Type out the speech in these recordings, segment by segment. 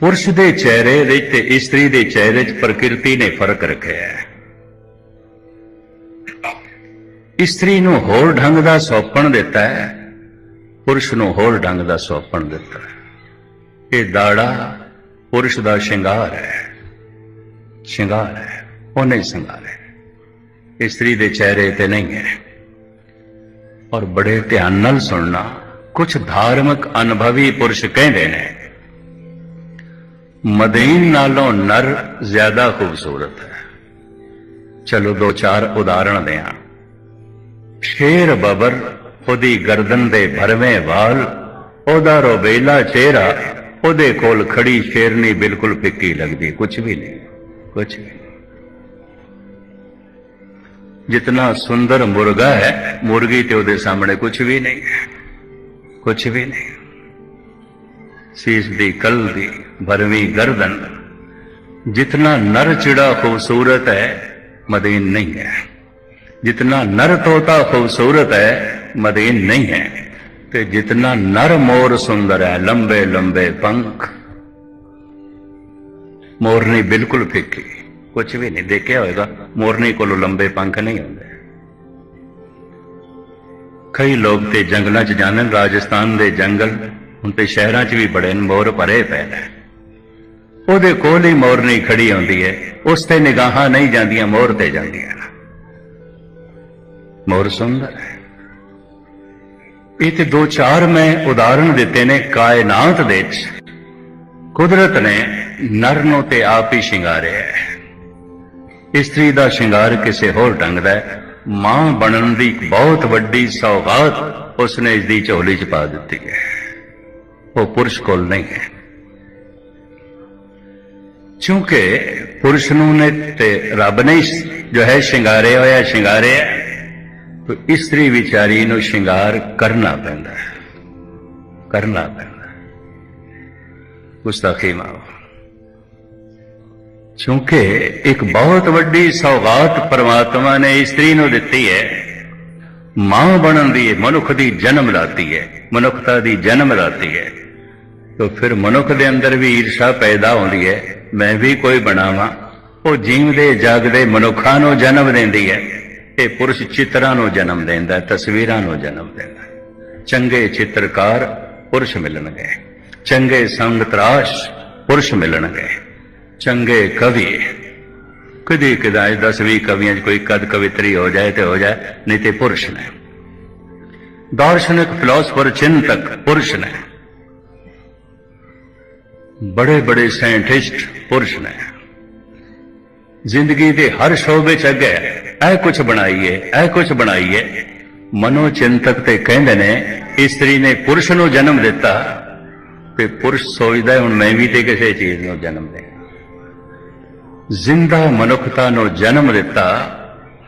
ਪੁਰਸ਼ ਦੇ ਚਿਹਰੇ ਵਿੱਚ ਤੇ ਇਸਤਰੀ ਦੇ ਚਿਹਰੇ 'ਚ ਪ੍ਰਕਿਰਤੀ ਨੇ ਫ਼ਰਕ ਰੱਖਿਆ ਹੈ। ਇਸਤਰੀ ਨੂੰ ਹੋਰ ਢੰਗ ਦਾ ਸੌਪਣ ਦਿੱਤਾ ਹੈ, ਪੁਰਸ਼ ਨੂੰ ਹੋਰ ਢੰਗ ਦਾ ਸੌਪਣ ਦਿੱਤਾ ਹੈ। ਇਹ ਦਾੜਾ ਪੁਰਸ਼ ਦਾ ਸ਼ਿੰਗਾਰ ਹੈ। ਸ਼ਿੰਗਾਰ ਹੈ, ਉਹਨੇ ਸ਼ਿੰਗਾਰ ਹੈ। ਇਸਤਰੀ ਦੇ ਚਿਹਰੇ ਤੇ ਨਹੀਂ ਹੈ। ਔਰ ਬੜੇ ਧਿਆਨ ਨਾਲ ਸੁਣਨਾ ਕੁਝ ਧਾਰਮਿਕ ਅਨੁਭਵੀ ਪੁਰਸ਼ ਕਹਿੰਦੇ ਨੇ ਮਦੀਨ ਨਾਲੋਂ ਨਰ ਜ਼ਿਆਦਾ ਖੂਬਸੂਰਤ ਹੈ। ਚਲੋ ਦੋ ਚਾਰ ਉਦਾਹਰਣ ਦਿਆਂ। ਸ਼ੇਰ ਬਬਰ ਉਹਦੀ ਗਰਦਨ ਦੇ ਭਰਵੇਂ ਵਾਲ, ਉਹਦਾ ਰੋਬੇਲਾ ਚਿਹਰਾ, ਉਹਦੇ ਕੋਲ ਖੜੀ ਸ਼ੇਰਨੀ ਬਿਲਕੁਲ ਫਿੱਕੀ ਲੱਗਦੀ ਕੁਝ ਵੀ ਨਹੀਂ ਕੁਝ ਵੀ ਨਹੀਂ। ਜਿਤਨਾ ਸੁੰਦਰ ਮੁਰਗਾ ਹੈ, ਮੁਰਗੀ ਤੇ ਉਹਦੇ ਸਾਹਮਣੇ ਕੁਝ ਵੀ ਨਹੀਂ ਕੁਝ ਵੀ ਨਹੀਂ। ਸੀਸ ਦੀ ਕਲ ਦੀ ਭਰਵੀਂ ਗਰਦਨ। ਜਿਤਨਾ ਨਰ ਚਿੜਾ ਖੂਬਸੂਰਤ ਹੈ, ਮਦੀਨ ਨਹੀਂ ਹੈ। ਜਿਤਨਾ ਨਰ ਤੋਤਾ ਖੂਬਸੂਰਤ ਹੈ, ਮਦੀਨ ਨਹੀਂ ਹੈ। ਤੇ ਜਿਤਨਾ ਨਰ ਮੋਰ ਸੁੰਦਰ ਹੈ, ਲੰਬੇ ਲੰਬੇ ਪੰਖ। ਮੋਰਨੀ ਬਿਲਕੁਲ ਫਿੱਕੀ ਕੁਝ ਵੀ ਨਹੀਂ, ਦੇਖਿਆ ਹੋਵੇਗਾ ਮੋਰਨੀ ਕੋਲੋਂ ਲੰਬੇ ਪੰਖ ਨਹੀਂ ਹੁੰਦੇ ਕਈ ਲੋਕ ਤੇ ਜੰਗਲਾਂ 'ਚ ਜਾਣਨ, ਰਾਜਸਥਾਨ ਦੇ ਜੰਗਲ ਹੁਣ ਤੇ ਸ਼ਹਿਰਾਂ 'ਚ ਵੀ ਬੜੇ ਨੇ, ਮੋਰ ਭਰੇ ਪਏ ਨੇ। ਉਹਦੇ ਕੋਲ ਹੀ ਮੋਰ ਨਹੀਂ ਖੜੀ ਆਉਂਦੀ ਹੈ ਉਸ ਤੇ ਨਿਗਾਹਾਂ ਨਹੀਂ ਜਾਂਦੀਆਂ ਮੋਰ ਤੇ ਜਾਂਦੀਆਂ ਮੋਰ ਸੁੰਦਰ ਹੈ। ਇਹ ਤੇ ਦੋ ਚਾਰ ਮੈਂ ਉਦਾਹਰਣ ਦਿੱਤੇ ਨੇ ਕਾਇਨਾਤ ਦੇ ਵਿੱਚ। ਕੁਦਰਤ ਨੇ ਨਰ ਨੂੰ ਤੇ ਆਪ ਹੀ ਸ਼ਿੰਗਾਰਿਆ ਹੈ। ਇਸਤਰੀ ਦਾ ਸ਼ਿੰਗਾਰ ਕਿਸੇ ਹੋਰ ਢੰਗ ਦਾ ਮਾਂ ਬਣਨ ਦੀ ਬਹੁਤ ਵੱਡੀ ਸੌਗਾਤ ਉਸਨੇ ਇਸ ਦੀ ਝੋਲੀ 'ਚ ਪਾ ਦਿੱਤੀ ਹੈ। ਉਹ ਪੁਰਸ਼ ਕੋਲ ਨਹੀਂ ਹੈ ਕਿਉਂਕਿ ਪੁਰਸ਼ ਨੂੰ ਨੇ ਤੇ ਰੱਬ ਨੇ ਜੋ ਹੈ ਸ਼ਿੰਗਾਰੇ ਹੋਇਆ ਸ਼ਿੰਗਾਰਿਆ ਤਾਂ ਇਸਤਰੀ ਵਿਚਾਰੀ ਨੂੰ ਸ਼ਿੰਗਾਰ ਕਰਨਾ ਪੈਂਦਾ ਹੈ ਕਰਨਾ ਪੈਂਦਾ ਹੈ। ਗੁਸਤਾਖੀ ਕਿਉਂਕਿ ਇੱਕ ਬਹੁਤ ਵੱਡੀ ਸੌਗਾਤ ਪਰਮਾਤਮਾ ਨੇ ਇਸਤਰੀ ਨੂੰ ਦਿੱਤੀ ਹੈ ਮਾਂ ਬਣਨ ਦੀ ਮਨੁੱਖ ਦੀ ਜਨਮ ਦਾਤੀ ਹੈ ਮਨੁੱਖਤਾ ਦੀ ਜਨਮ ਦਾਤੀ ਹੈ ਤਾਂ ਫਿਰ ਮਨੁੱਖ ਦੇ ਅੰਦਰ ਵੀ ਈਰਸ਼ਾ ਪੈਦਾ ਹੁੰਦੀ ਹੈ। ਮੈਂ ਵੀ ਕੋਈ ਬਣਾਵਾਂ। ਉਹ ਜੀਵਦੇ, ਜਾਗਦੇ ਮਨੁੱਖਾਂ ਨੂੰ ਜਨਮ ਦਿੰਦੀ ਹੈ। ਇਹ ਪੁਰਸ਼ ਚਿੱਤਰਾਂ ਨੂੰ ਜਨਮ ਦਿੰਦਾ ਤਸਵੀਰਾਂ ਨੂੰ ਜਨਮ ਦਿੰਦਾ ਚੰਗੇ ਚਿੱਤਰਕਾਰ ਪੁਰਸ਼ ਮਿਲਣਗੇ। ਚੰਗੇ ਸੰਗਤਰਾਸ਼ ਪੁਰਸ਼ ਮਿਲਣਗੇ। ਚੰਗੇ ਕਵੀ। ਕਦੀ ਕਦਾਈ 10 ਕਵੀਆਂ 'ਚ ਕੋਈ ਕਦ ਕਵਿਤਰੀ ਹੋ ਜਾਏ ਤੇ ਹੋ ਜਾਏ, ਨਹੀਂ ਤੇ ਪੁਰਸ਼ ਨੇ। ਦਾਰਸ਼ਨਿਕ ਫਿਲਾਸਫਰ ਚਿੰਤਕ ਪੁਰਸ਼ ਨੇ। ਬੜੇ ਬੜੇ ਸਾਇੰਟਿਸਟ ਪੁਰਸ਼ ਨੇ। ਜ਼ਿੰਦਗੀ ਦੇ ਹਰ ਸ਼ੋਬੇ 'ਚ ਅੱਗੇ ਇਹ ਕੁਝ ਬਣਾਈਏ ਇਹ ਕੁਝ ਬਣਾਈਏ। ਮਨੋ ਚਿੰਤਕ ਤੇ ਕਹਿੰਦੇ ਨੇ ਇਸਤਰੀ ਨੇ ਪੁਰਸ਼ ਨੂੰ ਜਨਮ ਦਿੱਤਾ ਤੇ ਪੁਰਸ਼ ਸੋਚਦਾ ਹੈ, ਹੁਣ ਮੈਂ ਵੀ ਤੇ ਕਿਸੇ ਚੀਜ਼ ਨੂੰ ਜਨਮ ਦੇ ਜ਼ਿੰਦਾ ਮਨੁੱਖਤਾ ਨੂੰ ਜਨਮ ਦਿੱਤਾ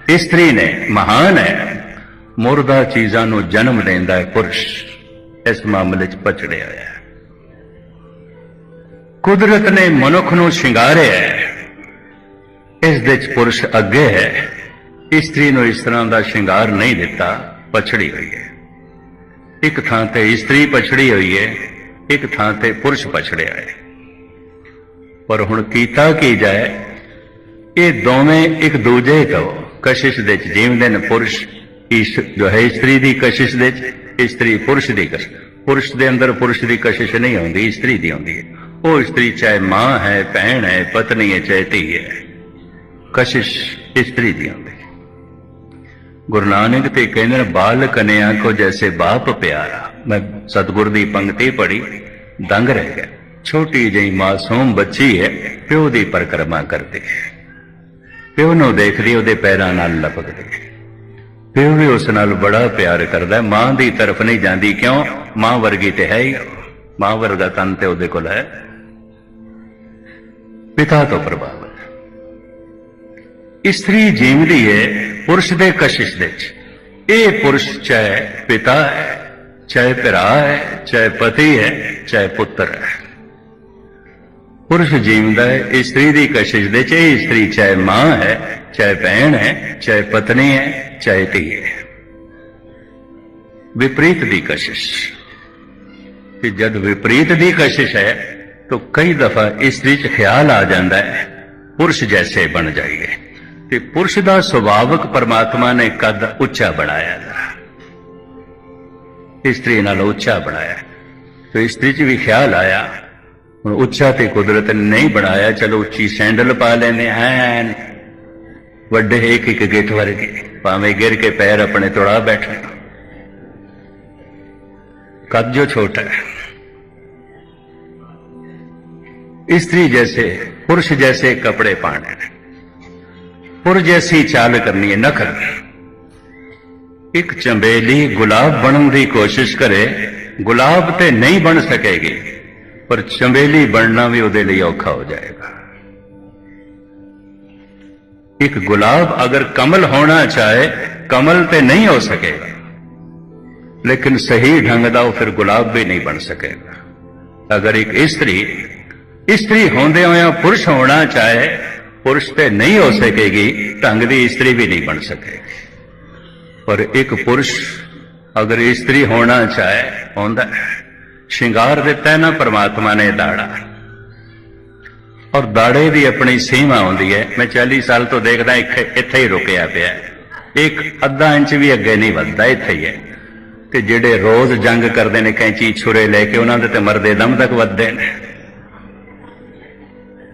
ਇਸਤਰੀ ਨੇ ਮਹਾਨ ਹੈ। ਮੁਰਦਾ ਚੀਜ਼ਾਂ ਨੂੰ ਜਨਮ ਦਿੰਦਾ ਹੈ ਪੁਰਸ਼ ਇਸ ਮਾਮਲੇ 'ਚ ਪਛੜਿਆ ਹੋਇਆ ਹੈ। ਕੁਦਰਤ ਨੇ ਮਨੁੱਖ ਨੂੰ ਸ਼ਿੰਗਾਰਿਆ ਹੈ। ਇਸ ਦੇ 'ਚ ਪੁਰਸ਼ ਅੱਗੇ ਹੈ। ਇਸਤਰੀ ਨੂੰ ਇਸ ਤਰ੍ਹਾਂ ਦਾ ਸ਼ਿੰਗਾਰ ਨਹੀਂ ਦਿੱਤਾ, ਪਛੜੀ ਹੋਈ ਹੈ। ਇੱਕ ਥਾਂ ਤੇ ਇਸਤਰੀ ਪਛੜੀ ਹੋਈ ਹੈ, ਇੱਕ ਥਾਂ ਤੇ ਪੁਰਸ਼ ਪਛੜਿਆ ਹੈ। ਪਰ ਹੁਣ ਕੀਤਾ ਕੀ ਜਾਏ? ਇਹ ਦੋਵੇਂ ਇੱਕ ਦੂਜੇ ਤੋਂ ਕਸ਼ਿਸ਼ ਦੇ ਚ ਜੀਵਦੇ ਨੇ। ਪੁਰਸ਼ ਇਸ ਜੋ ਹੈ ਇਸਤਰੀ ਦੀ ਕਸ਼ਿਸ਼ ਦੇ ਚ ਇਸਤਰੀ ਪੁਰਸ਼ ਦੀ ਕਸ਼ਿਸ਼। ਪੁਰਸ਼ ਦੇ ਅੰਦਰ ਪੁਰਸ਼ ਦੀ ਕਸ਼ਿਸ਼ ਨਹੀਂ ਆਉਂਦੀ ਇਸਤਰੀ ਦੀ ਆਉਂਦੀ ਹੈ। ਉਹ ਇਸਤਰੀ ਚਾਹੇ ਮਾਂ ਹੈ, ਭੈਣ ਹੈ, ਪਤਨੀ ਹੈ, ਚਾਹੇ ਧੀ ਹੈ। ਕਸ਼ਿਸ਼ ਇਸਤਰੀ ਦੀ ਆਉਂਦੀ ਗੁਰੂ ਨਾਨਕ ਤੇ ਕਹਿੰਦੇ ਨੇ ਬਾਲ ਕਨਿਆ ਕੋ ਜੈਸੇ ਬਾਪ ਪਿਆਰਾ। ਮੈਂ ਸਤਿਗੁਰ ਦੀ ਪੰਕਤੀ ਪੜ੍ਹੀ, ਦੰਗ ਰਹਿ ਗਿਆ। ਛੋਟੀ ਜਿਹੀ ਮਾਸੂਮ ਬੱਚੀ ਹੈ, ਪਿਓ ਦੀ ਪਰਕਰਮਾ ਕਰਦੀ ਹੈ। ਪਿਓ ਨੂੰ ਦੇਖਦੀ, ਉਹਦੇ ਪੈਰਾਂ ਨਾਲ ਲਪਕਦੀ ਹੈ। ਪਿਓ ਵੀ ਉਸ ਨਾਲ ਬੜਾ ਪਿਆਰ ਕਰਦਾ ਮਾਂ ਦੀ ਤਰਫ ਨਹੀਂ ਜਾਂਦੀ, ਕਿਉਂ? ਮਾਂ ਵਰਗੀ ਤੇ ਹੈ ਹੀ। ਮਾਂ ਵਰਗਾ ਤਨ ਤੇ ਉਹਦੇ ਕੋਲ ਹੈ। ਪਿਤਾ ਤੋਂ ਪ੍ਰਭਾਵਿਤ ਇਸਤਰੀ ਜੀਵਦੀ ਹੈ ਪੁਰਸ਼ ਦੇ ਕਸ਼ਿਸ਼ ਦੇ ਚ ਇਹ ਪੁਰਸ਼ ਚਾਹੇ ਪਿਤਾ ਹੈ, ਚਾਹੇ ਭਰਾ ਹੈ, ਚਾਹੇ ਪਤੀ ਹੈ, ਚਾਹੇ ਪੁੱਤਰ ਹੈ। ਪੁਰਸ਼ ਜੀਵਦਾ ਹੈ ਇਸਤਰੀ ਦੀ ਕਸ਼ਿਸ਼ ਦੇ ਚ ਇਹ ਇਸਤਰੀ ਚਾਹੇ ਮਾਂ ਹੈ, ਚਾਹੇ ਭੈਣ ਹੈ, ਚਾਹੇ ਪਤਨੀ ਹੈ, ਚਾਹੇ ਧੀ ਹੈ। ਵਿਪਰੀਤ ਦੀ ਕਸ਼ਿਸ਼। ਕਿ ਜਦ ਵਿਪਰੀਤ ਦੀ ਕਸ਼ਿਸ਼ ਹੈ तो कई दफा इस्त्री ਚ ਖਿਆਲ ਆ ਜਾਂਦਾ ਹੈ ਪੁਰਸ਼ ਜੈਸੇ ਬਣ ਜਾਈਏ ਤੇ ਪੁਰਸ਼ ਦਾ ਸੁਭਾਵਕ ਪਰਮਾਤਮਾ ਨੇ ਕੱਦ ਉੱਚਾ ਬਣਾਇਆ ਜ਼ਰਾ ਇਸਤਰੀ ਨਾਲ ਉੱਚਾ ਬਣਾਇਆ ਤੇ ਇਸਤਰੀ ਚ ਵੀ ਖਿਆਲ ਆਇਆ ਹੁਣ ਉੱਚਾ ਤੇ ਕੁਦਰਤ ਨੇ ਨਹੀਂ ਬਣਾਇਆ ਚਲੋ ਉੱਚੀ ਸੈਂਡਲ ਪਾ ਲੈਨੇ ਐਨ ਵੱਡੇ ਇੱਕ ਇੱਕ ਗਿੱਠ ਵਰਗੇ ਭਾਵੇਂ ਗਿਰ ਕੇ ਪੈਰ ਆਪਣੇ ਤੁੜਾ ਬੈਠੇ कद जो छोटा है स्त्री जैसे, पुरुष जैसे कपड़े पाने। पुर जैसी चाल करनी है, नखर। एक चंबेली गुलाब बनने की कोशिश करे, गुलाब ते नहीं बन सकेगी, पर चंबेली बनना भी ओदे लिए औखा हो जाएगा। एक गुलाब अगर कमल होना चाहे, कमल ते नहीं हो सकेगा, लेकिन सही ढंग का फिर गुलाब भी नहीं बन सकेगा। अगर एक स्त्री ਇਸਤਰੀ ਇਸਤਰੀ ਹੁੰਦੇ ਹੋਇਆ ਪੁਰਸ਼ ਹੋਣਾ ਚਾਹੇ, ਪੁਰਸ਼ ਤੇ ਨਹੀਂ ਹੋ ਸਕੇਗੀ, ਢੰਗ ਦੀ ਇਸਤਰੀ ਵੀ ਨਹੀਂ ਬਣ ਸਕੇਗੀ ਪਰ ਇੱਕ ਪੁਰਸ਼ ਅਗਰ ਇਸਤਰੀ ਹੋਣਾ ਚਾਹੇ, ਹੁੰਦਾ ਸ਼ਿੰਗਾਰ ਦਿੱਤਾ ਨਾ ਪਰਮਾਤਮਾ ਨੇ ਦਾੜਾ। ਔਰ ਦਾੜੇ ਦੀ ਆਪਣੀ ਸੀਮਾ ਹੁੰਦੀ ਹੈ। ਮੈਂ 40 ਸਾਲ ਤੋਂ ਦੇਖਦਾ ਇੱਥੇ ਇੱਥੇ ਹੀ ਰੁਕਿਆ ਪਿਆ ਇੱਕ ਅੱਧਾ ਇੰਚ ਵੀ ਅੱਗੇ ਨਹੀਂ ਵੱਧਦਾ, ਇੱਥੇ ਹੀ ਹੈ। ਤੇ ਜਿਹੜੇ ਰੋਜ਼ ਜੰਗ ਕਰਦੇ ਨੇ, ਕੈਂਚੀ ਛੁਰੇ ਲੈ ਕੇ ਉਹਨਾਂ ਦੇ ਤੇ ਮਰਦੇ ਦਮ ਤੱਕ ਵੱਧਦੇ ਨੇ।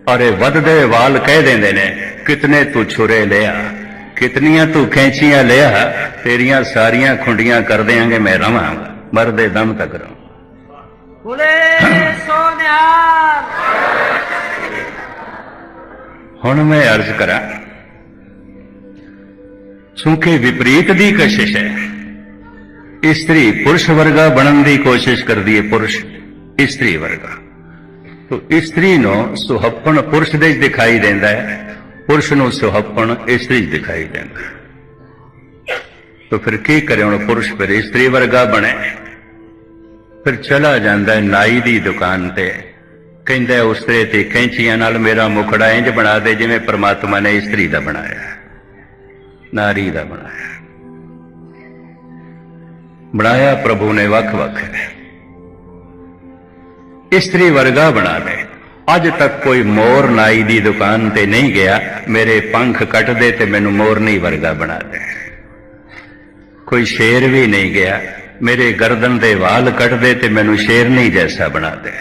ਔਰ ਇਹ ਵੱਧਦੇ ਵਾਲ ਕਹਿ ਦਿੰਦੇ ਨੇ ਕਿਤਨੇ ਤੂੰ ਛੁਰੇ ਲਿਆ ਕਿਤਨੀਆਂ ਤੂੰ ਕੈਂਚੀਆਂ ਲਿਆ ਤੇਰੀਆਂ ਸਾਰੀਆਂ ਖੁੰਡੀਆਂ ਕਰ ਦਿਆਂਗੇ ਮੈਂ ਰਵਾਂਗਾ ਮਰਦੇ ਦਮ ਤੱਕ ਰਵਾਂ। ਬੋਲੇ ਸੋਨਿਹਾਰ ਹੁਣ ਮੈਂ ਅਰਜ਼ ਕਰਾਂ ਕਿਉਂਕਿ ਵਿਪਰੀਤ ਦੀ ਕਸ਼ਿਸ਼ ਹੈ ਇਸਤਰੀ ਪੁਰਸ਼ ਵਰਗਾ ਬਣਨ ਦੀ ਕੋਸ਼ਿਸ਼ ਕਰਦੀ ਹੈ ਪੁਰਸ਼ ਇਸਤਰੀ ਵਰਗਾ। ਤੋ ਇਸਤਰੀ ਨੂੰ ਸੁਹੱਪਣ ਪੁਰਸ਼ ਦੇ ਦਿਖਾਈ ਦਿੰਦਾ ਹੈ ਪੁਰਸ਼ ਨੂੰ ਸੁਹੱਪਣ ਇਸਤਰੀ 'ਚ ਦਿਖਾਈ ਦਿੰਦਾ ਹੈ ਤੋ ਫਿਰ ਕੀ ਕਰੇ ਹੁਣ ਪੁਰਸ਼ ਫਿਰ ਇਸਤਰੀ ਵਰਗਾ ਬਣੇ ਫਿਰ ਚਲਾ ਜਾਂਦਾ ਨਾਈ ਦੀ ਦੁਕਾਨ ਤੇ ਕਹਿੰਦਾ ਹੈ, ਉਸਤਰੇ ਤੇ ਕੈਂਚੀਆਂ ਨਾਲ ਮੇਰਾ ਮੁਖੜਾ ਇੰਜ ਬਣਾ ਦੇ ਜਿਵੇਂ ਪ੍ਰਮਾਤਮਾ ਨੇ ਇਸਤਰੀ ਦਾ ਬਣਾਇਆ ਨਾਰੀ ਦਾ ਬਣਾਇਆ ਬਣਾਇਆ ਪ੍ਰਭੂ ਨੇ ਵੱਖ-ਵੱਖ ਹੈ ਇਸਤਰੀ ਵਰਗਾ ਬਣਾ ਦੇ। ਅੱਜ ਤੱਕ ਕੋਈ ਮੋਰ ਨਾਈ ਦੀ ਦੁਕਾਨ ਤੇ ਨਹੀਂ ਗਿਆ। ਮੇਰੇ ਪੰਖ ਕੱਟ ਦੇ ਤੇ ਮੈਨੂੰ ਮੋਰਨੀ ਵਰਗਾ ਬਣਾ ਦੇ। ਕੋਈ ਸ਼ੇਰ ਵੀ ਨਹੀਂ ਗਿਆ। ਮੇਰੇ ਗਰਦਨ ਦੇ ਵਾਲ ਕੱਟ ਦੇ ਤੇ ਮੈਨੂੰ ਸ਼ੇਰਨੀ ਜੈਸਾ ਬਣਾ ਦੇ।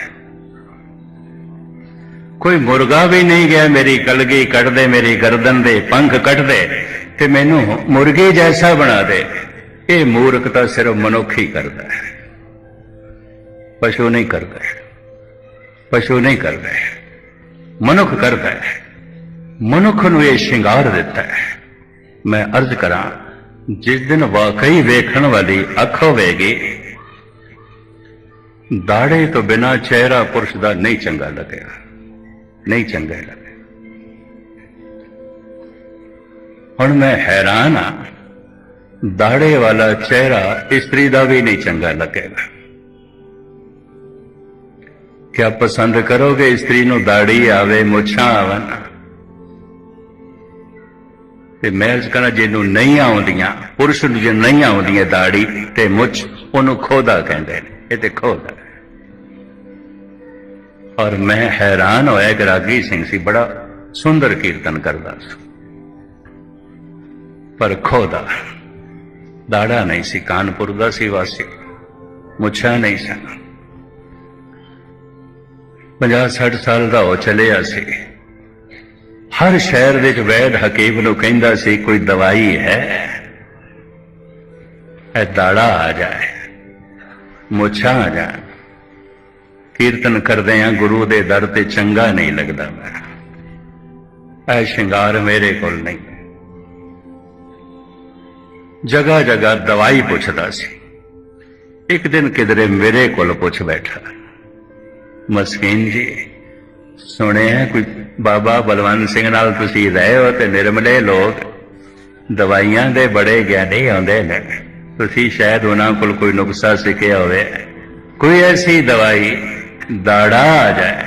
ਕੋਈ ਮੁਰਗਾ ਵੀ ਨਹੀਂ ਗਿਆ। ਮੇਰੀ ਕਲਗੀ ਕੱਟ ਦੇ, ਮੇਰੀ ਗਰਦਨ ਦੇ ਪੰਖ ਕੱਟ ਦੇ ਤੇ ਮੈਨੂੰ ਮੁਰਗੇ ਜੈਸਾ ਬਣਾ ਦੇ। ਇਹ ਮੂਰਖਤਾ ਸਿਰਫ ਮਨੁੱਖ ਹੀ ਕਰਦਾ ਹੈ। ਪਸ਼ੂ ਨਹੀਂ ਕਰਦਾ। ਪਸ਼ੂ ਨਹੀਂ ਕਰਦਾ। ਹੈ ਮਨੁੱਖ ਕਰਦਾ ਹੈ। ਮਨੁੱਖ ਨੂੰ ਇਹ ਸ਼ਿੰਗਾਰ ਦਿੱਤਾ ਹੈ। ਮੈਂ ਅਰਜ਼ ਕਰਾਂ, ਜਿਸ ਦਿਨ ਵਾਕਈ ਵੇਖਣ ਵਾਲੀ ਅੱਖ ਹੋਵੇਗੀ, ਦਾੜੇ ਤੋਂ ਬਿਨਾ ਚਿਹਰਾ ਪੁਰਸ਼ ਦਾ ਨਹੀਂ ਚੰਗਾ ਲੱਗੇਗਾ ਨਹੀਂ ਚੰਗਾ ਲੱਗੇਗਾ ਹੁਣ ਮੈਂ ਹੈਰਾਨ ਆ ਦਾੜੇ ਵਾਲਾ ਚਿਹਰਾ ਇਸਤਰੀ ਦਾ ਵੀ ਨਹੀਂ ਚੰਗਾ ਲੱਗੇਗਾ ਕਿਆ ਪਸੰਦ ਕਰੋਗੇ, ਇਸਤਰੀ ਨੂੰ ਦਾੜੀ ਆਵੇ, ਮੁੱਛਾਂ ਆਵਨ ਤੇ ਮੈਂ ਕਹਣਾ ਜਿਹਨੂੰ ਨਹੀਂ ਆਉਂਦੀਆਂ, ਪੁਰਸ਼ ਨੂੰ ਜੇ ਨਹੀਂ ਆਉਂਦੀਆਂ ਦਾੜੀ ਤੇ ਮੁੱਛ, ਉਹਨੂੰ ਖੋਦਾ ਕਹਿੰਦੇ ਨੇ। ਇਹ ਤੇ ਖੋਦਾ। ਔਰ ਮੈਂ ਹੈਰਾਨ ਹੋਇਆ ਕਿ ਰਾਗੀ ਸਿੰਘ ਸੀ, ਬੜਾ ਸੁੰਦਰ ਕੀਰਤਨ ਕਰਦਾ ਸੀ। ਪਰ ਖੋਦਾ। ਦਾੜਾ ਨਹੀਂ ਸੀ, ਕਾਨਪੁਰ ਦਾ ਸੀ ਵਾਸੀ। ਮੁੱਛਾਂ ਨਹੀਂ ਸਨ। 50 60 ਸਾਲ ਦਾ ਹੋ ਚਲਿਆ ਸੀ। ਹਰ ਸ਼ਹਿਰ ਵਿੱਚ ਵੈਦ ਹਕੀਮ ਨੂੰ ਕਹਿੰਦਾ ਸੀ, ਕੋਈ ਦਵਾਈ ਹੈ? ਇਹ ਦਾੜਾ ਆ ਜਾਏ, ਮੁੱਛਾਂ ਆ ਜਾਣ। ਕੀਰਤਨ ਕਰਦੇ ਆ, ਗੁਰੂ ਦੇ ਦਰ ਤੇ ਚੰਗਾ ਨਹੀਂ ਲੱਗਦਾ ਮੈਂ। ਇਹ ਸ਼ਿੰਗਾਰ ਮੇਰੇ ਕੋਲ ਨਹੀਂ। ਜਗਾ ਜਗਾ ਦਵਾਈ ਪੁੱਛਦਾ ਸੀ। ਇੱਕ ਦਿਨ ਕਿਧਰੇ ਮੇਰੇ ਕੋਲ ਪੁੱਛ ਬੈਠਾ। ਮਸਕੀਨ ਜੀ ਸੁਣਿਆ ਕੋਈ ਬਾਬਾ ਬਲਵੰਤ ਸਿੰਘ ਨਾਲ ਤੁਸੀਂ ਰਹੇ ਹੋ ਤੇ ਨਿਰਮਲੇ ਲੋਕ ਦਵਾਈਆਂ ਦੇ ਬੜੇ ਗਿਆਨੀ ਆਉਂਦੇ ਨੇ। ਤੁਸੀਂ ਸ਼ਾਇਦ ਉਹਨਾਂ ਕੋਲ ਕੋਈ ਨੁਕਸਾ ਸਿੱਖਿਆ ਹੋਵੇ। ਕੋਈ ਐਸੀ ਦਵਾਈ, ਦਾੜਾ ਆ ਜਾਏ।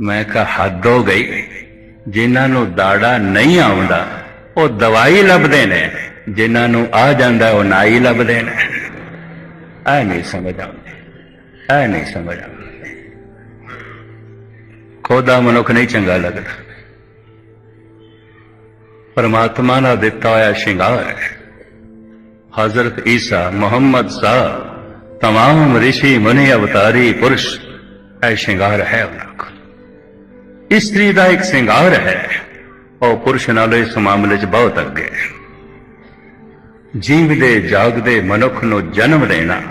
ਮੈਂ ਕਿਹਾ, ਹੱਦ ਹੋ ਗਈ। ਜਿਨ੍ਹਾਂ ਨੂੰ ਦਾੜਾ ਨਹੀਂ ਆਉਂਦਾ, ਉਹ ਦਵਾਈ ਲੱਭਦੇ ਨੇ। ਜਿਨ੍ਹਾਂ ਨੂੰ ਆ ਜਾਂਦਾ, ਉਹ ਨਾਈ ਲੱਭਦੇ ਨੇ। ਆ ਨਹੀਂ ਸਮਝ ਆਉਂਦਾ ਆ ਨਹੀਂ ਸਮਝ ਆਉਂਦੀ ਖੋਦਾ ਮਨੁੱਖ ਨਹੀਂ ਚੰਗਾ ਲੱਗਦਾ ਪਰਮਾਤਮਾ ਦਾ ਦਿੱਤਾ ਹੋਇਆ ਸ਼ਿੰਗਾਰ ਹੈ ਹਜ਼ਰਤ ਈਸਾ ਮੁਹੰਮਦ ਸਾਹਿਬ तमाम ऋषि मुनि अवतारी पुरुष ਇਹ ਸ਼ਿੰਗਾਰ ਹੈ ਉਹਨਾਂ ਕੋਲ ਇਸਤਰੀ ਦਾ ਇੱਕ ਸ਼ਿੰਗਾਰ ਹੈ ਉਹ ਪੁਰਸ਼ ਨਾਲੋਂ ਇਸ ਮਾਮਲੇ 'ਚ ਬਹੁਤ ਅੱਗੇ ਹੈ ਜੀਵਦੇ ਜਾਗਦੇ ਮਨੁੱਖ ਨੂੰ ਜਨਮ ਦੇਣਾ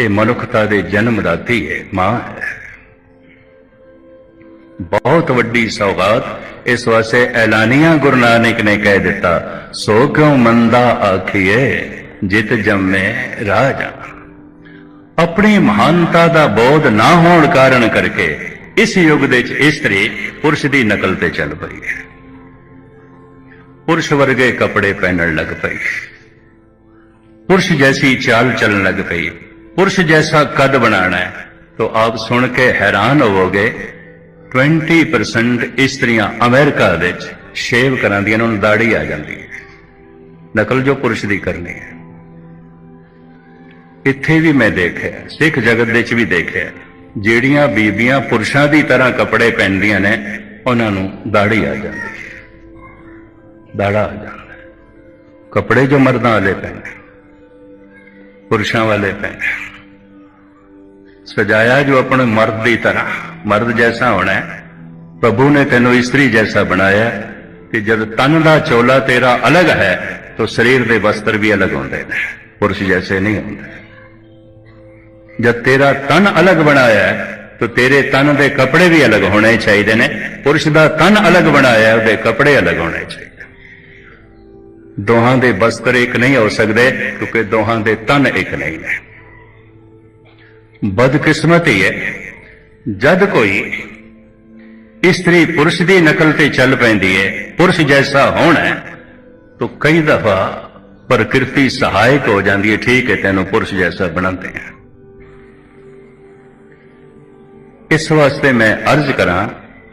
ਇਹ ਮਨੁੱਖਤਾ ਦੇ ਜਨਮ ਦਾਤੀ ਹੈ, ਮਾਂ ਹੈ। ਬਹੁਤ ਵੱਡੀ ਸੌਗਾਤ ਇਸ ਵਾਸਤੇ ਐਲਾਨੀਆਂ ਗੁਰੂ ਨਾਨਕ ਨੇ ਕਹਿ ਦਿੱਤਾ ਸੋ ਕਿਉ ਮੰਦਾ ਆਖੀਏ ਜਿਤ ਜੰਮੇ ਰਾਜਾ। ਆਪਣੀ ਮਹਾਨਤਾ ਦਾ ਬੋਧ ਨਾ ਹੋਣ ਕਾਰਨ ਕਰਕੇ ਇਸ ਯੁੱਗ ਦੇ ਵਿੱਚ ਇਸਤਰੀ ਪੁਰਸ਼ ਦੀ ਨਕਲ ਤੇ ਚੱਲ ਪਈ ਹੈ। ਪੁਰਸ਼ ਵਰਗੇ ਕੱਪੜੇ ਪਹਿਨਣ ਲੱਗ ਪਈ ਪੁਰਸ਼ ਜੈਸੀ ਚਾਲ ਚੱਲਣ ਲੱਗ ਪਈ। ਪੁਰਸ਼ ਜੈਸਾ ਕੱਦ ਬਣਾਣਾ ਹੈ। तो ਆਪ ਸੁਣ ਕੇ ਹੈਰਾਨ ਹੋਵੋਗੇ 20% ਇਸਤਰੀਆਂ ਅਮਰੀਕਾ ਵਿੱਚ ਸ਼ੇਵ ਕਰਾਂਦੀਆਂ ਉਹਨਾਂ ਨੂੰ ਦਾੜੀ ਆ ਜਾਂਦੀ ਹੈ। ਨਕਲ ਜੋ ਪੁਰਸ਼ ਦੀ ਕਰਨੀ ਹੈ। ਇੱਥੇ ਵੀ ਮੈਂ ਦੇਖਿਆ, ਸਿੱਖ ਜਗਤ ਵਿੱਚ ਵੀ ਦੇਖਿਆ, ਜਿਹੜੀਆਂ ਬੀਬੀਆਂ ਪੁਰਸ਼ਾਂ ਦੀ ਤਰ੍ਹਾਂ ਕੱਪੜੇ ਪਹਿਨਦੀਆਂ ਨੇ, ਉਹਨਾਂ ਨੂੰ ਦਾੜੀ ਆ ਜਾਂਦੀ ਹੈ। ਦਾੜਾ ਆ ਜਾਂਦਾ ਕੱਪੜੇ ਜੋ ਮਰਦਾਂ ਵਾਲੇ ਪਹਿਨੇ ਪੁਰਸ਼ਾਂ ਵਾਲੇ ਪਹਿਨੇ ਸਜਾਇਆ ਜੋ ਆਪਣੇ ਮਰਦ ਦੀ ਤਰ੍ਹਾਂ, ਮਰਦ ਜੈਸਾ ਹੋਣਾ ਹੈ, ਪ੍ਰਭੂ ਨੇ ਤੈਨੂੰ ਇਸਤਰੀ ਜੈਸਾ ਬਣਾਇਆ ਤੇ ਜਦ ਤਨ ਦਾ ਚੋਲਾ ਤੇਰਾ ਅਲੱਗ ਹੈ, ਤਾਂ ਸਰੀਰ ਦੇ ਵਸਤਰ ਵੀ ਅਲੱਗ ਹੁੰਦੇ ਨੇ, ਪੁਰਸ਼ ਜੈਸੇ ਨਹੀਂ ਹੁੰਦੇ। ਜਦ ਤੇਰਾ ਤਨ ਅਲੱਗ ਬਣਾਇਆ ਹੈ, ਤਾਂ ਤੇਰੇ ਤਨ ਦੇ ਕੱਪੜੇ ਵੀ ਅਲੱਗ ਹੋਣੇ ਚਾਹੀਦੇ ਨੇ, ਪੁਰਸ਼ ਦਾ ਤਨ ਅਲੱਗ ਬਣਾਇਆ ਉਹਦੇ ਕੱਪੜੇ ਅਲੱਗ ਹੋਣੇ ਚਾਹੀਦੇ ਦੋਹਾਂ ਦੇ ਬਸਤਰ ਇੱਕ ਨਹੀਂ ਹੋ ਸਕਦੇ, ਕਿਉਂਕਿ ਦੋਹਾਂ ਦੇ ਤਨ ਇੱਕ ਨਹੀਂ। ਨੇ ਬਦਕਿਸਮਤੀ ਹੈ ਜਦ ਕੋਈ ਇਸਤਰੀ ਪੁਰਸ਼ ਦੀ ਨਕਲ ਤੇ ਚੱਲ ਪੈਂਦੀ ਹੈ, ਪੁਰਸ਼ ਜੈਸਾ ਹੋਣਾ ਤਾਂ ਕਈ ਦਫਾ ਪ੍ਰਕਿਰਤੀ ਸਹਾਇਕ ਹੋ ਜਾਂਦੀ ਹੈ, ਠੀਕ ਹੈ, ਤੈਨੂੰ ਪੁਰਸ਼ ਜੈਸਾ ਬਣਾਉਂਦੇ ਹੈ ਇਸ ਵਾਸਤੇ ਮੈਂ ਅਰਜ਼ ਕਰਾਂ,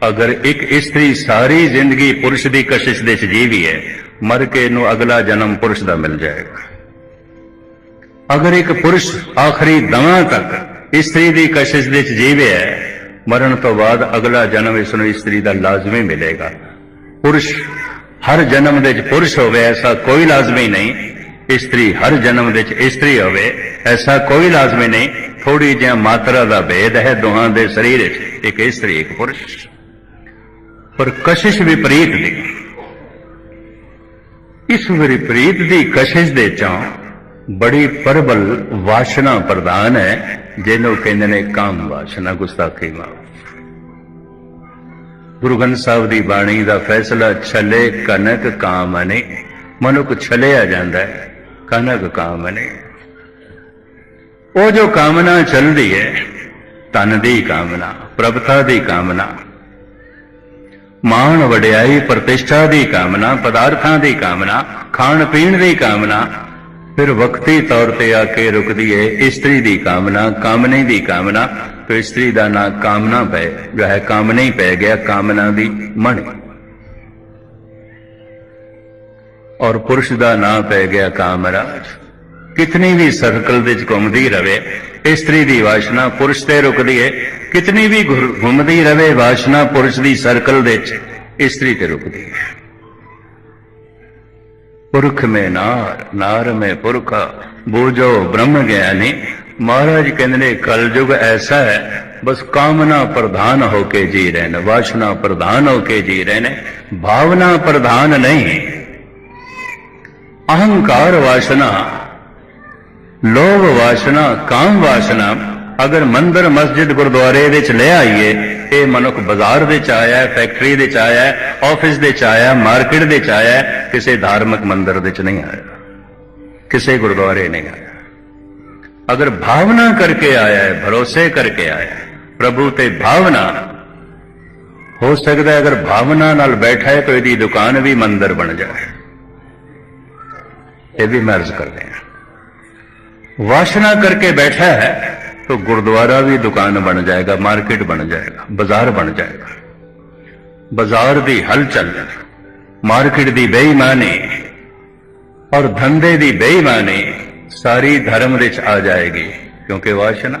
ਅਗਰ ਇੱਕ ਇਸਤਰੀ ਸਾਰੀ ਜ਼ਿੰਦਗੀ ਪੁਰਸ਼ ਦੀ ਕਸ਼ਿਸ਼ ਦੇ ਚ ਜੀਵੀ ਹੈ ਮਰ ਕੇ ਇਹਨੂੰ ਅਗਲਾ ਜਨਮ ਪੁਰਸ਼ ਦਾ ਮਿਲ ਜਾਏਗਾ। ਅਗਰ ਇੱਕ ਪੁਰਸ਼ ਆਖਰੀ ਦਵਾਂ ਤੱਕ ਇਸਤਰੀ ਦੀ ਕਸ਼ਿਸ਼ ਵਿੱਚ ਚ ਜੀਵੇ ਹੈ, ਮਰਨ ਤੋਂ ਬਾਅਦ ਅਗਲਾ ਜਨਮ ਇਸ ਨੂੰ ਇਸਤਰੀ ਦਾ ਲਾਜ਼ਮੀ ਮਿਲੇਗਾ। ਪੁਰਸ਼ ਹਰ ਜਨਮ ਵਿੱਚ ਪੁਰਸ਼ ਹੋਵੇ, ਐਸਾ ਕੋਈ ਲਾਜ਼ਮੀ ਨਹੀਂ। ਇਸਤਰੀ ਹਰ ਜਨਮ ਵਿੱਚ ਇਸਤਰੀ ਹੋਵੇ, ਐਸਾ ਕੋਈ ਲਾਜ਼ਮੀ ਨਹੀਂ। ਥੋੜੀ ਜਿਹਾ ਮਾਤਰਾ ਦਾ ਭੇਦ ਹੈ ਦੋਹਾਂ ਦੇ ਸਰੀਰ ਵਿੱਚ, ਇੱਕ ਇਸਤਰੀ ਇੱਕ ਪੁਰਸ਼। ਪਰ ਕਸ਼ਿਸ਼ ਵਿਪਰੀਤ ਦੀ ਇਸ ਵਿਪਰੀਤ ਦੀ ਕਸ਼ਿਸ਼ ਦੇ ਚੋਂ ਬੜੀ ਪ੍ਰਬਲ ਵਾਸ਼ਨਾ ਪ੍ਰਦਾਨ ਹੈ, ਜਿਹਨੂੰ ਕਹਿੰਦੇ ਨੇ ਕਾਮ ਵਾਸ਼ਨਾ, ਗੁਸਤਾਖੀ ਮਾਫ ਗੁਰੂ ਗ੍ਰੰਥ ਸਾਹਿਬ ਦੀ ਬਾਣੀ ਦਾ ਫੈਸਲਾ, ਛਲੇ ਕਨਕ ਕਾਮਨੇ ਮਨੁੱਖ ਛਲਿਆ ਜਾਂਦਾ ਹੈ ਕਨਕ ਕਾਮਨੇ ਉਹ ਜੋ ਕਾਮਨਾ ਚੱਲਦੀ ਹੈ ਤਨ ਦੀ ਕਾਮਨਾ, ਪ੍ਰਭਤਾ ਦੀ ਕਾਮਨਾ ਮਾਣ ਵਡਿਆਈ ਪ੍ਰਤਿਸ਼ਠਾ ਦੀ ਕਾਮਨਾ, ਪਦਾਰਥਾਂ ਦੀ ਕਾਮਨਾ, ਖਾਣ ਪੀਣ ਦੀ ਕਾਮਨਾ। ਫਿਰ ਵਕਤੀ ਤੌਰ ਤੇ ਆ ਕੇ ਰੁਕਦੀ ਹੈ ਇਸਤਰੀ ਦੀ ਕਾਮਨਾ, ਕਾਮਨੇ ਦੀ ਕਾਮਨਾ। ਤੇ ਇਸਤਰੀ ਦਾ ਨਾਂ ਕਾਮਨਾ ਪੈ, ਜੋ ਹੈ ਕਾਮਨਾ ਹੀ ਪੈ ਗਿਆ, ਕਾਮਨਾ ਦੀ ਮਣ। ਔਰ ਪੁਰਸ਼ ਦਾ ਨਾਂ ਪੈ ਗਿਆ ਕਾਮਰਾਜ। ਕਿਤਨੀ ਵੀ ਸਰਕਲ ਵਿੱਚ ਘੁੰਮਦੀ ਰਵੇ, ਇਸਤਰੀ ਦੀ ਵਾਸ਼ਨਾ ਪੁਰਸ਼ ਤੇ ਰੁਕਦੀ ਹੈ ਕਿਤਨੀ ਵੀ ਘੁੰਮਦੀ ਰਵੇ ਵਾਸ਼ਨਾ ਪੁਰਸ਼ ਦੀ ਸਰਕਲ ਦੇ ਵਿੱਚ, ਇਸਤਰੀ ਤੇ ਰੁਕਦੀ ਹੈ ਪੁਰਖ ਮੇ ਨਾਰ ਨਾਰ ਮੇ ਪੁਰਖਾ ਬੋਝੋ ਬ੍ਰਹਮ ਗਿਆਨੀ, ਮਹਾਰਾਜ ਕਹਿੰਦੇ ਨੇ, ਕਲਯੁਗ ਐਸਾ ਹੈ, ਬਸ ਕਾਮਨਾ ਪ੍ਰਧਾਨ ਹੋ ਕੇ ਜੀ ਰਹੇ ਨੇ, ਵਾਸ਼ਨਾ ਪ੍ਰਧਾਨ ਹੋ ਕੇ ਜੀ ਰਹੇ ਨੇ, ਭਾਵਨਾ ਪ੍ਰਧਾਨ ਨਹੀਂ। ਅਹੰਕਾਰ ਵਾਸ਼ਨਾ ਲੋਭ ਵਾਸ਼ਨਾ, ਕਾਮ ਵਾਸ਼ਨਾ, ਅਗਰ ਮੰਦਰ, ਮਸਜਿਦ, ਗੁਰਦੁਆਰੇ ਵਿੱਚ ਲੈ ਆਈਏ, ਇਹ ਮਨੁੱਖ ਬਾਜ਼ਾਰ ਵਿੱਚ ਆਇਆ ਹੈ ਫੈਕਟਰੀ ਵਿੱਚ ਆਇਆ ਹੈ ਆਫਿਸ ਵਿੱਚ ਆਇਆ ਹੈ ਮਾਰਕੀਟ ਵਿੱਚ ਆਇਆ, ਕਿਸੇ ਧਾਰਮਿਕ ਮੰਦਰ ਵਿੱਚ ਨਹੀਂ ਆਇਆ, ਕਿਸੇ ਗੁਰਦੁਆਰੇ ਨਹੀਂ ਆਇਆ। ਅਗਰ ਭਾਵਨਾ ਕਰਕੇ ਆਇਆ ਹੈ, ਭਰੋਸੇ ਕਰਕੇ ਆਇਆ ਪ੍ਰਭੂ ਤੇ ਭਾਵਨਾ, ਹੋ ਸਕਦਾ ਹੈ ਅਗਰ ਭਾਵਨਾ ਨਾਲ ਬੈਠਾ ਹੈ, ਤਾਂ ਇਹਦੀ ਦੁਕਾਨ ਵੀ ਮੰਦਰ ਬਣ ਜਾਏ। ਇਹ ਵੀ ਮਰਜ਼ ਕਰਦੇ ਹਾਂ। वासना करके बैठा है तो गुरुद्वारा भी दुकान बन जाएगा, मार्केट बन जाएगा, बाज़ार बन जाएगा। बाज़ार दी हलचल, मार्केट दी बेईमानी, और धंधे दी बेईमानी, सारी धर्म रिच आ जाएगी, क्योंकि वासना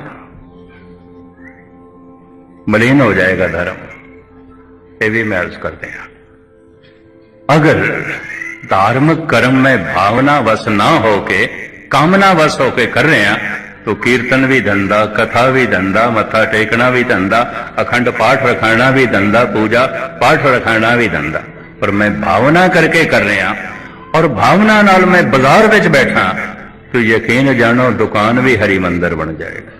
मलिन हो जाएगा धर्म। ये भी मैं अर्ज़ करते हैं। अगर धार्मिक कर्म में भावना वस ना होके ਕਾਮਨਾ ਵਸ ਹੋ ਕੇ ਕਰ ਰਹੇ ਆ ਤੋ ਕੀਰਤਨ ਵੀ ਧੰਦਾ, ਕਥਾ ਵੀ ਧੰਦਾ, ਮੱਥਾ ਟੇਕਣਾ ਵੀ ਧੰਦਾ, ਅਖੰਡ ਪਾਠ ਰਖਾਣਾ ਵੀ ਧੰਦਾ, ਪੂਜਾ ਪਾਠ ਰਖਾਣਾ ਵੀ ਧੰਦਾ। ਪਰ ਮੈਂ ਭਾਵਨਾ ਕਰਕੇ ਕਰ ਰਿਹਾ ਔਰ ਭਾਵਨਾ ਨਾਲ ਮੈਂ ਬਾਜ਼ਾਰ ਵਿੱਚ ਬੈਠਾ ਤੋ ਯਕੀਨ ਜਾਣੋ, ਦੁਕਾਨ ਵੀ ਹਰੀ ਮੰਦਰ ਬਣ ਜਾਏਗਾ।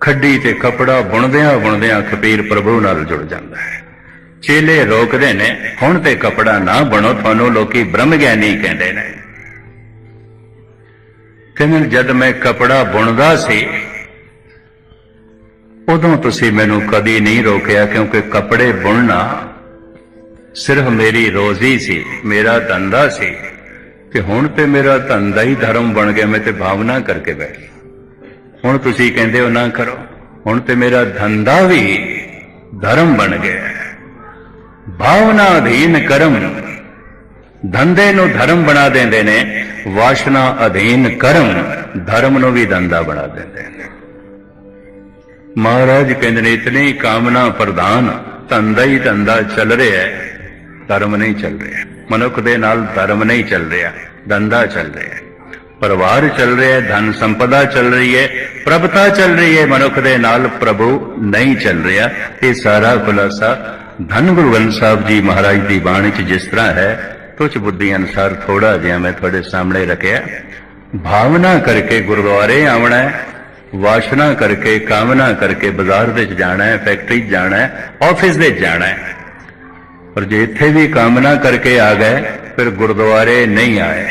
ਖੱਡੀ ਤੇ ਕਪੜਾ ਬੁਣਦਿਆਂ ਬੁਣਦਿਆਂ ਖਪੀਰ ਪ੍ਰਭੂ ਨਾਲ ਜੁੜ ਜਾਂਦਾ ਹੈ। ਚੇਲੇ ਰੋਕਦੇ ਨੇ, ਹੁਣ ਤੇ ਕਪੜਾ ਨਾ ਬਣੋ, ਤੁਹਾਨੂੰ ਲੋਕੀ ਬ੍ਰਹਮ ਗਿਆਨੀ ਕਹਿੰਦੇ ਨੇ। ਕਹਿੰਦੇ ਜਦ ਮੈਂ ਕਪੜਾ ਬੁਣਦਾ ਸੀ, ਉਦੋਂ ਤੁਸੀਂ ਮੈਨੂੰ ਕਦੀ ਨਹੀਂ ਰੋਕਿਆ, ਕਿਉਂਕਿ ਕੱਪੜੇ ਬੁਣਨਾ ਸਿਰਫ ਮੇਰੀ ਰੋਜ਼ੀ ਸੀ, ਮੇਰਾ ਧੰਦਾ ਸੀ, ਤੇ ਹੁਣ ਤੇ ਮੇਰਾ ਧੰਦਾ ਹੀ ਧਰਮ ਬਣ ਗਿਆ, ਮੈਂ ਤੇ ਭਾਵਨਾ ਕਰਕੇ ਬੈਠ ਹੁਣ ਤੁਸੀਂ ਕਹਿੰਦੇ ਹੋ ਨਾ ਕਰੋ, ਹੁਣ ਤੇ ਮੇਰਾ ਧੰਦਾ ਵੀ ਧਰਮ ਬਣ ਗਿਆ। ਭਾਵਨਾ ਅਧੀਨ ਕਰਮ। ਧੰਦੇ ਨੂੰ ਧਰਮ ਬਣਾ ਦਿੰਦੇ ਨੇ, ਵਾਸ਼ਨਾ ਅਧੀਨ ਕਰਮ ਧਰਮ ਨੂੰ ਵੀ ਦੰਦਾ ਬਣਾ ਦਿੰਦੇ ਨੇ। ਮਹਾਰਾਜ ਕਹਿੰਦੇ ਨੇ, ਇਤਨੀ ਕਾਮਨਾ ਪ੍ਰਧਾਨ, ਧੰਦਾ ਹੀ ਧੰਦਾ ਚੱਲ ਰਿਹਾ ਹੈ, ਧਰਮ ਨਹੀਂ ਚੱਲ ਰਿਹਾ। ਮਨੁੱਖ ਦੇ ਨਾਲ ਧਰਮ ਨਹੀਂ ਚੱਲ ਰਿਹਾ, ਦੰਦਾ ਚੱਲ ਰਿਹਾ ਪਰਿਵਾਰ ਚੱਲ ਰਿਹਾ ਹੈ, ਧਨ ਸੰਪਦਾ ਚੱਲ ਰਹੀ ਹੈ, ਪ੍ਰਭਤਾ ਚੱਲ ਰਹੀ ਹੈ, ਮਨੁੱਖ ਦੇ ਨਾਲ ਪ੍ਰਭੂ ਨਹੀਂ ਚੱਲ ਰਿਹਾ। ਇਹ ਸਾਰਾ ਖੁਲਾਸਾ ਧੰਨ ਗੁਰੂ ਗ੍ਰੰਥ ਸਾਹਿਬ ਜੀ ਮਹਾਰਾਜ ਦੀ ਬਾਣੀ 'ਚ ਜਿਸ ਤਰ੍ਹਾਂ ਹੈ ਤੁਝ ਬੁੱਧੀ ਅਨਸਾਰ ਥੋੜਾ ਜਿਹਾ ਮੈਂ ਤੁਹਾਡੇ ਸਾਹਮਣੇ ਰੱਖਿਆ। ਭਾਵਨਾ ਕਰਕੇ ਗੁਰਦੁਆਰੇ ਆਉਣਾ ਹੈ, ਵਾਸ਼ਨਾ ਕਰਕੇ, ਕਾਮਨਾ ਕਰਕੇ ਬਾਜ਼ਾਰ ਵਿੱਚ ਜਾਣਾ ਹੈ, ਫੈਕਟਰੀ 'ਚ ਜਾਣਾ ਹੈ, ਆਫਿਸ ਦੇ ਜਾਣਾ ਹੈ। ਪਰ ਜੇ ਇੱਥੇ ਵੀ ਕਾਮਨਾ ਕਰਕੇ ਆ ਗਏ, ਫਿਰ ਗੁਰਦੁਆਰੇ ਨਹੀਂ ਆਏ।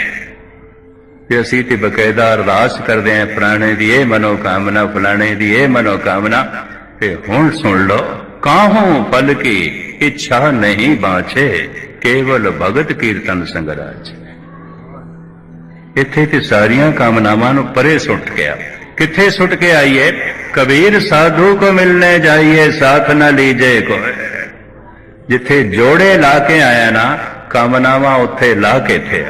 ਤੇ ਅਸੀਂ ਤੇ ਬਕਾਇਦਾ ਅਰਦਾਸ ਕਰਦੇ ਆਂ ਪ੍ਰਾਣੇ ਦੀ ਇਹ ਮਨੋ ਕਾਮਨਾ ਫਲਾਣੇ ਦੀ ਇਹ ਮਨੋ ਕਾਮਨਾ ਤੇ ਹੁਣ ਸੁਣ ਲਓ। ਕਾਹੋਂ ਪਲ ਕੀ ਇੱਛਾ ਨਹੀਂ ਬਾਛੇ, ਕੇਵਲ ਭਗਤ ਕੀਰਤਨ ਸੰਗਰਾਜ। ਇੱਥੇ ਤੇ ਸਾਰੀਆਂ ਕਾਮਨਾਵਾਂ ਨੂੰ ਪਰੇ ਸੁੱਟ ਗਿਆ। ਕਿੱਥੇ ਸੁੱਟ ਕੇ ਆਈਏ? ਕਬੀਰ ਸਾਧੂ ਕੋ ਮਿਲਨੇ ਜਾਈਏ, ਸਾਥ ਨਾ ਲੀਜੇ ਕੋ ਜਿੱਥੇ ਜੋੜੇ ਲਾ ਕੇ ਆਇਆ ਨਾ, ਕਾਮਨਾਵਾਂ ਉੱਥੇ ਲਾ ਕੇ ਥੇ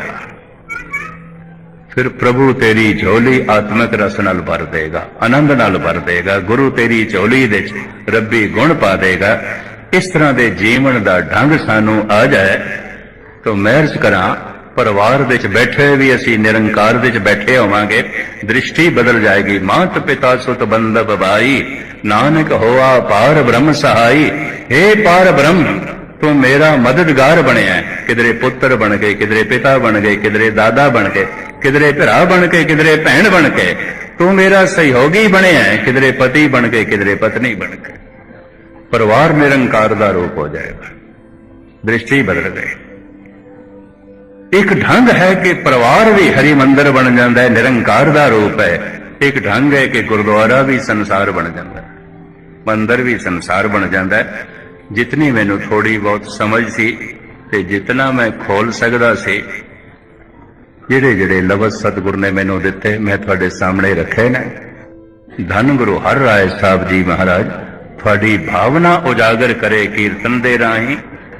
ਫਿਰ ਪ੍ਰਭੂ ਤੇਰੀ ਝੋਲੀ ਆਤਮਿਕ ਰਸ ਨਾਲ ਭਰ ਦੇਗਾ, ਆਨੰਦ ਨਾਲ ਭਰ ਦੇਗਾ, ਗੁਰੂ ਤੇਰੀ ਝੋਲੀ ਦੇ ਰੱਬੀ ਗੁਣ ਪਾ ਦੇਗਾ ਇਸ ਤਰ੍ਹਾਂ ਦੇ ਜੀਵਨ ਦਾ ਢੰਗ ਸਾਨੂੰ ਆ ਜਾਏ ਤਾਂ ਮਹਿਰਜ ਕਰਾਂ, ਪਰਿਵਾਰ ਵਿੱਚ ਬੈਠੇ ਵੀ ਅਸੀਂ ਨਿਰੰਕਾਰ ਵਿੱਚ ਬੈਠੇ ਹੋਵਾਂਗੇ, ਦ੍ਰਿਸ਼ਟੀ ਬਦਲ ਜਾਏਗੀ, ਮਾਤ ਪਿਤਾ ਸੁਤ ਬੰਦਬ ਭਾਈ, ਨਾਨਕ ਹੋਆ ਪਾਰ ਬ੍ਰਹਮ ਸਹਾਈ ਏ ਪਾਰ ਬ੍ਰਹਮ, ਤੂੰ ਮੇਰਾ ਮਦਦਗਾਰ ਬਣਿਆ ਹੈ। ਕਿਧਰੇ ਪੁੱਤਰ ਬਣ ਗਏ, ਕਿਧਰੇ ਪਿਤਾ ਬਣ ਗਏ, ਕਿਧਰੇ ਦਾਦਾ ਬਣ ਗਏ ਕਿਧਰੇ ਭਰਾ ਬਣ ਕੇ, ਕਿਧਰੇ ਭੈਣ ਬਣ ਕੇ। ਤੂੰ ਮੇਰਾ ਸਹਿਯੋਗੀ ਬਣਿਆ ਕਿਧਰੇ ਪਤੀ ਬਣ ਕੇ, ਕਿਧਰੇ ਪਤਨੀ ਬਣ ਕੇ। ਪਰਿਵਾਰ ਨਿਰੰਕਾਰ ਦਾ ਰੂਪ ਹੋ ਜਾਏਗਾ। ਦ੍ਰਿਸ਼ਟੀ ਬਦਲ ਗਈ। ਇੱਕ ਢੰਗ ਹੈ ਕਿ ਪਰਿਵਾਰ ਵੀ ਹਰੀ ਮੰਦਰ ਬਣ ਜਾਂਦਾ ਹੈ, ਨਿਰੰਕਾਰ ਦਾ ਰੂਪ ਹੈ। ਇੱਕ ਢੰਗ ਹੈ ਕਿ ਗੁਰਦੁਆਰਾ ਵੀ ਸੰਸਾਰ ਬਣ ਜਾਂਦਾ ਹੈ। ਮੰਦਰ ਵੀ ਸੰਸਾਰ ਬਣ ਜਾਂਦਾ ਹੈ। ਜਿਤਨੀ ਮੈਨੂੰ ਥੋੜੀ ਬਹੁਤ ਸਮਝ ਸੀ ਤੇ ਜਿਤਨਾ ਮੈਂ ਖੋਲ ਸਕਦਾ ਸੀ ਜਿਹੜੇ ਜਿਹੜੇ ਲਫ਼ਜ਼ ਸਤਿਗੁਰ ਨੇ ਮੈਨੂੰ ਦਿੱਤੇ, ਮੈਂ ਤੁਹਾਡੇ ਸਾਹਮਣੇ ਰੱਖੇ ਨੇ। ਧੰਨ ਗੁਰੂ ਹਰ ਰਾਏ ਸਾਹਿਬ ਜੀ ਮਹਾਰਾਜ, ਤੁਹਾਡੀ ਭਾਵਨਾ ਉਜਾਗਰ ਕਰੇ ਕੀਰਤਨ ਦੇ ਰਾਹੀਂ,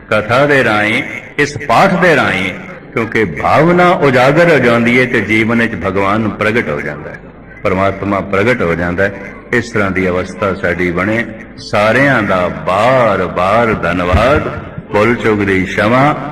ਕਥਾ ਦੇ ਰਾਹੀਂ, ਇਸ ਪਾਠ ਦੇ ਰਾਹੀਂ, ਕਿਉਂਕਿ ਭਾਵਨਾ ਉਜਾਗਰ ਹੋ ਜਾਂਦੀ ਹੈ ਤੇ ਜੀਵਨ ਵਿੱਚ ਭਗਵਾਨ ਪ੍ਰਗਟ ਹੋ ਜਾਂਦਾ ਹੈ। ਪਰਮਾਤਮਾ ਪ੍ਰਗਟ ਹੋ ਜਾਂਦਾ ਹੈ। ਇਸ ਤਰ੍ਹਾਂ ਦੀ ਅਵਸਥਾ ਸਾਡੀ ਬਣੇ। ਸਾਰਿਆਂ ਦਾ ਬਾਰ-ਬਾਰ ਧੰਨਵਾਦ। ਬੋਲ ਚੁਗਰੀ ਸ਼ਮਾ।